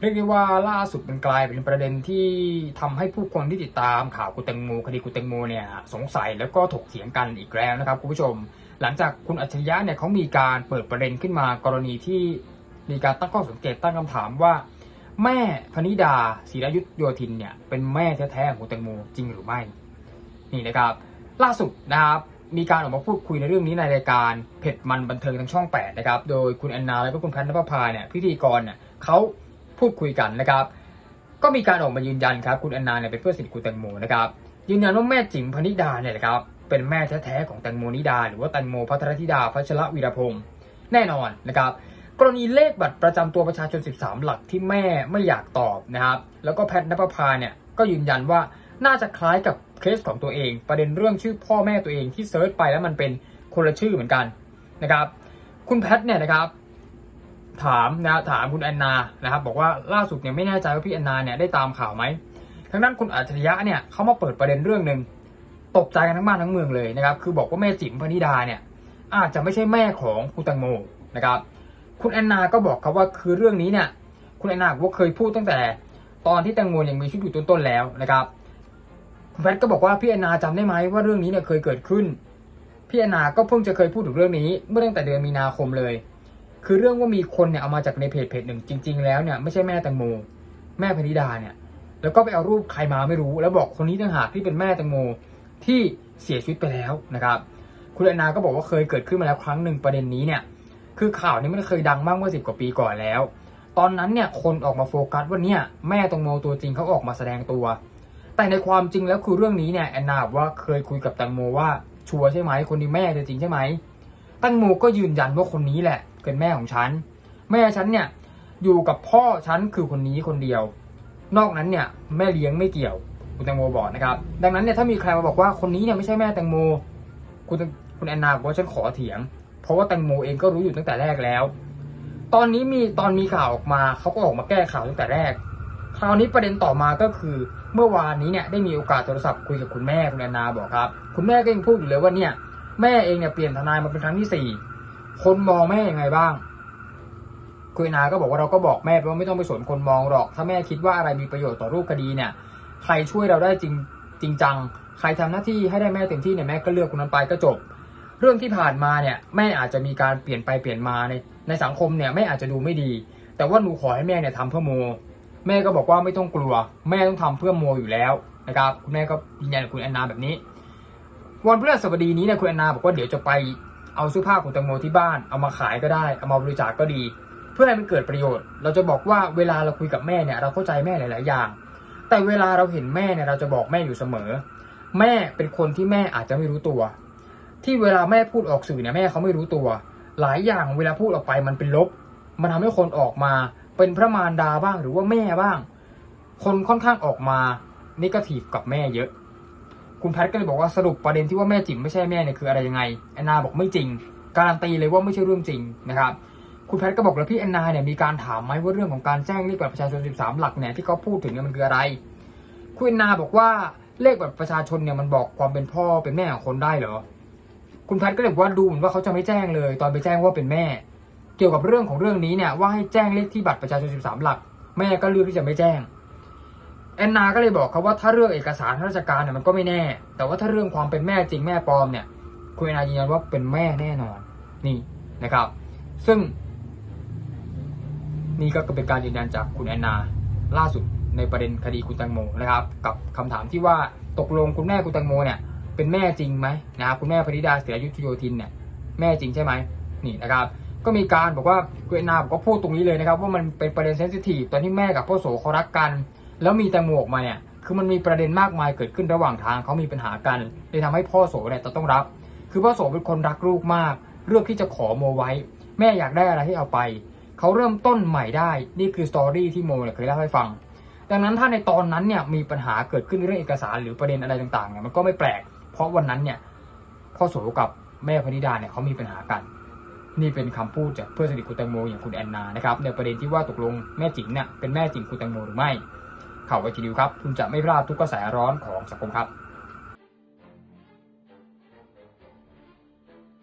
เรียกได้ว่าล่าสุดมันกลายเป็นประเด็นที่ทำให้ผู้คนที่ติดตามข่าวคุณแตงโมคดีคุณแตงโมเนี่ยสงสัยแล้วก็ถกเถียงกันอีกแล้วนะครับคุณผู้ชม หลังจากคุณอัจฉริยะเนี่ยเขามีการเปิดประเด็นขึ้นมากรณีที่มีการตั้งข้อสังเกตตั้งคำถามว่า แม่พนิดาศิรยุทธโยธินเนี่ยเป็นแม่แท้ๆของคุณแตงโมจริงหรือไม่ นี่นะครับ ล่าสุดนะครับมีการออกมาพูดคุยในเรื่องนี้ในรายการเผ็ดมันบันเทิงทางช่อง 8 นะครับ โดยคุณแอนนาและก็คุณแพทย์นภพาเนี่ยพิธีกรเนี่ยเขา พูดคุยกันนะครับ ก็มีการออกมายืนยันครับคุณแอนนาเนี่ยเป็นเพื่อนสนิทคุณแตงโมนะครับยืนยันว่าแม่จิ๋มพนิดาเนี่ยนะครับเป็นแม่แท้ๆของแตงโมนิดา หรือว่าแตงโมพัทรธิดาพัชรวีรพงศ์แน่นอนนะครับกรณีเลขบัตรประจำตัวประชาชน 13 หลักที่แม่ไม่อยากตอบนะครับแล้วก็แพทย์นภพาเนี่ยก็ยืนยันว่าน่าจะคล้ายกับเคสของตัวเอง ประเด็นเรื่องชื่อพ่อแม่ตัวเองที่เซิร์ชไปแล้วมันเป็นคนละชื่อเหมือนกันนะครับคุณแพทย์เนี่ยนะครับ ถามนะถามคุณแอนนานะครับบอกว่าล่าสุดเนี่ยไม่แน่ใจว่าพี่แอนนาเนี่ยได้ตามข่าวไหมทางด้านคุณอัจฉริยะเนี่ยเขามาเปิดประเด็นเรื่องหนึ่งตกใจกันทั้งบ้านทั้งเมืองเลยนะครับคือบอกว่าแม่จิ๋มพนิดาเนี่ยอาจจะไม่ใช่แม่ของคุณแตงโมนะครับคุณแอนนาก็บอกครับว่าคือเรื่องนี้เนี่ยคุณแอนนาบอกว่าเคยพูดตั้งแต่ตอนที่แตงโมยังมีชีวิตอยู่ต้นๆแล้วนะครับคุณแพทย์ก็บอกว่าพี่แอนนาจำได้ไหมว่าเรื่องนี้เนี่ยเคยเกิดขึ้นพี่แอนนาก็เพิ่งจะเคยพูดถึงเรื่องนี้เมื่อตั้งแต่เดือนมีนาคมเลย คือเรื่องว่ามีคนเนี่ยเอามาจากในเพจเพจหนึ่งจริง ๆ แล้วเนี่ยไม่ใช่แม่แตงโมแม่พนิดาเนี่ย แล้วก็ไปเอารูปใครมาไม่รู้ แล้วบอกคนนี้ต่างหากที่เป็นแม่แตงโมที่เสียชีวิตไปแล้วนะครับ คุณแอนนาก็บอกว่าเคยเกิดขึ้นมาแล้วครั้งหนึ่งประเด็นนี้เนี่ย คือข่าวนี้มันเคยดังมากเมื่อสิบกว่าปีก่อนแล้ว ตอนนั้นเนี่ยคนออกมาโฟกัสว่าเนี่ยแม่แตงโมตัวจริงเขาออกมาแสดงตัว แต่ในความจริงแล้วคือเรื่องนี้เนี่ยแอนนาบอกว่าเคยคุยกับแตงโมว่าชัวร์ใช่ไหมคนนี้แม่เธอจริงใช่ไหมแตงโมก็ยืนยันว่าคนนี้แหละ เป็นแม่ของฉัน แม่ฉันเนี่ยอยู่กับพ่อฉันคือคนนี้คนเดียว นอกนั้นเนี่ยแม่เลี้ยงไม่เกี่ยวคุณแตงโมบอกนะครับ ดังนั้นเนี่ยถ้ามีใครมาบอกว่าคนนี้เนี่ยไม่ใช่แม่แตงโม คุณคุณแอนนาบอกว่าฉันขอเถียง เพราะว่าแตงโมเองก็รู้อยู่ตั้งแต่แรกแล้ว ตอนนี้มีตอนมีข่าวออกมาเขาก็ออกมาแก้ข่าวตั้งแต่แรก คราวนี้ประเด็นต่อมาก็คือเมื่อวานนี้เนี่ยได้มีโอกาสโทรศัพท์คุยกับคุณแม่คุณแอนนาบอกครับ คุณแม่ก็ยังพูดอยู่เลยว่าเนี่ยแม่เองเนี่ยเปลี่ยนทนายมาเป็นครั้งที่สี่ คนมองแม่ยังไงบ้าง คุณอนาก็บอกว่าเราก็บอกแม่ไปว่าไม่ต้องไปสนคนมองหรอก ถ้าแม่คิดว่าอะไรมีประโยชน์ต่อรูปคดีเนี่ย ใครช่วยเราได้จริงจริงจัง ใครทำหน้าที่ให้ได้แม่เต็มที่เนี่ยแม่ก็เลือกคนนั้นไปก็จบ เรื่องที่ผ่านมาเนี่ยแม่อาจจะมีการเปลี่ยนไปเปลี่ยนมาในในสังคมเนี่ยแม่อาจจะดูไม่ดี แต่ว่าหนูขอให้แม่เนี่ยทำเพื่อโม แม่ก็บอกว่าไม่ต้องกลัว แม่ต้องทำเพื่อโมอยู่แล้วนะครับคุณแม่ก็ยืนยันกับคุณแอนนาแบบนี้ วันพฤหัสบดีนี้เนี่ยคุณแอนนาบอกว่าเดี๋ยวจะไป เอาเสื้อผ้าของแตงโมที่บ้านเอามาขายก็ได้เอามาบริจาคก็ดี เพื่อให้มันเกิดประโยชน์ เราจะบอกว่าเวลาเราคุยกับแม่เนี่ยเราเข้าใจแม่หลาย ๆ อย่าง แต่เวลาเราเห็นแม่เนี่ยเราจะบอกแม่อยู่เสมอ แม่เป็นคนที่แม่อาจจะไม่รู้ตัว ที่เวลาแม่พูดออกสื่อเนี่ยแม่เขาไม่รู้ตัว หลายอย่างเวลาพูดออกไปมันเป็นลบ มันทำให้คนออกมา เป็นพระมารดาบ้างหรือว่าแม่บ้าง คนค่อนข้างออกมานิเกทีฟกับแม่เยอะ คุณแพทก็เลยบอกว่าสรุปประเด็นที่ว่าแม่จิ๋มไม่ใช่แม่เนี่ยคืออะไรยังไงแอนนาบอกไม่จริง การันตีเลยว่าไม่ใช่เรื่องจริงนะครับคุณแพทก็บอกแล้วพี่แอนนาเนี่ยมีการถามไหมว่าเรื่องของการแจ้งเลขบัตรประชาชน 13 หลักเนี่ยที่เขาพูดถึงเนี่ยมันคืออะไร คุณแอนนาบอกว่าเลขบัตรประชาชนเนี่ยมันบอกความเป็นพ่อเป็นแม่ของคนได้เหรอ คุณแพทก็เลยบอกว่าดูเหมือนว่าเขาจะไม่แจ้งเลย ตอนไปแจ้งว่าเป็นแม่ เกี่ยวกับเรื่องของเรื่องนี้เนี่ยว่าให้แจ้งเลขที่บัตรประชาชน 13 หลัก แม่ก็เลือกที่จะไม่แจ้ง แอนนาก็เลยบอกเขาว่าถ้าเรื่องเอกสารทางราชการเนี่ยมันก็ไม่แน่ แต่ว่าถ้าเรื่องความเป็นแม่จริงแม่ปลอมเนี่ยคุณแอนนายืนยันว่าเป็นแม่แน่นอนนี่นะครับ ซึ่ง นี่ก็เป็นการยืนยันจากคุณแอนนาล่าสุดในประเด็นคดีคุณแตงโมนะครับ กับคำถามที่ว่าตกลงคุณแม่คุณแตงโมเนี่ยเป็นแม่จริงไหมนะครับคุณแม่พนิดาเสียยุทธโยธินเนี่ยแม่จริงใช่ไหมนี่นะครับ ก็มีการบอกว่าคุณแอนนาบอกว่าพูดตรงนี้เลยนะครับ ว่ามันเป็นประเด็นเซนซิทีฟตอนที่แม่กับพ่อโสเขารักกัน แล้วมีแตงโมออกมาเนี่ยคือมันมีประเด็นมากมายเกิดขึ้นระหว่างทางเขามีปัญหากันเลยทำให้พ่อโสเนี่ยจะต้องรับ คือพ่อโสเป็นคนรักลูกมากเลือกที่จะขอโมไว้ แม่อยากได้อะไรให้เอาไปเขาเริ่มต้นใหม่ได้นี่คือสตอรี่ที่โมเนี่ยเคยเล่าให้ฟัง ดังนั้นถ้าในตอนนั้นเนี่ยมีปัญหาเกิดขึ้นเรื่องเอกสารหรือประเด็นอะไรต่างๆเนี่ยมันก็ไม่แปลก เพราะวันนั้นเนี่ยพ่อโสกับแม่พนิดาเนี่ยเขามีปัญหากันนี่เป็นคำพูดจากเพื่อนสนิทคุณแตงโมอย่างคุณแอนนานะครับในประเด็นที่ว่าตกลงแม่จิ๋งเนี่ยเป็นแม่จริงคุณแตงโมหรือไม่ ข่าวไวทีดิวครับ คุณจะไม่พลาดทุกกระแสร้อนของสังคมครับ